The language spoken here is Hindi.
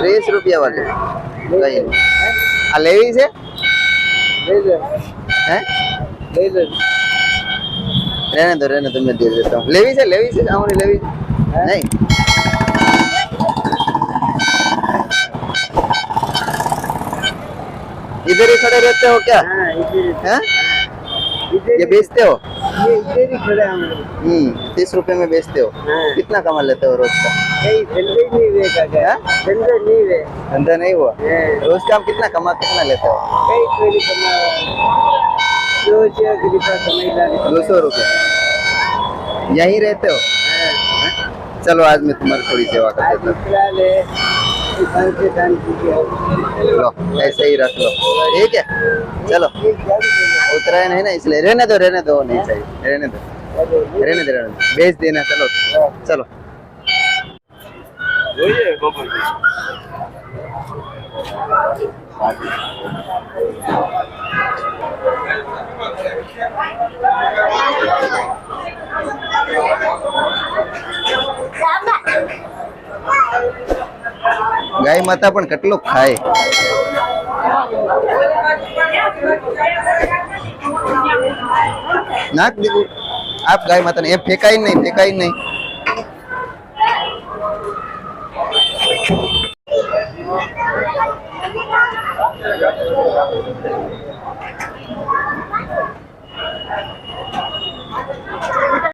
तेईस रुपया वाले। नहीं लेवी से रहने दो रहने दो मैं दे देता हूँ। लेवी से लेवी से हमारी लेवी नहीं। इधर ही खड़े रहते हो क्या? हाँ, हैं। ये बेचते हो? ये इधर ही खड़ा हम लोग हम्म तीस रुपए में बेचते हो? हाँ। कितना कमा लेते हो रोज का? कहीं धंधे नहीं हुए काका धंधे नहीं हुए धंधा नहीं हुआ? हाँ। रोज का आप कितना कमा कितना लेते हो? कई कोई कमा दो सौ रुपये। यहीं रहते हो? हैं? चलो आज मैं तुम्हारी थोड़ी सेवा कर देता हूँ। है। लो ऐसे ही रख लो। ठीक है? चलो। एक गाड़ी ले लो। उतरा नहीं ना इसलिए रहने दो रहने दो नहीं चाहिए रहने दो चलो, रहने दो रहने दो बेच देना चलो चलो ગાય માતા પણ કેટલું ખાય નાખ દીધું આપ ગાય માતાને એ ફેંકાય નહીં ફેંકાય નહીં.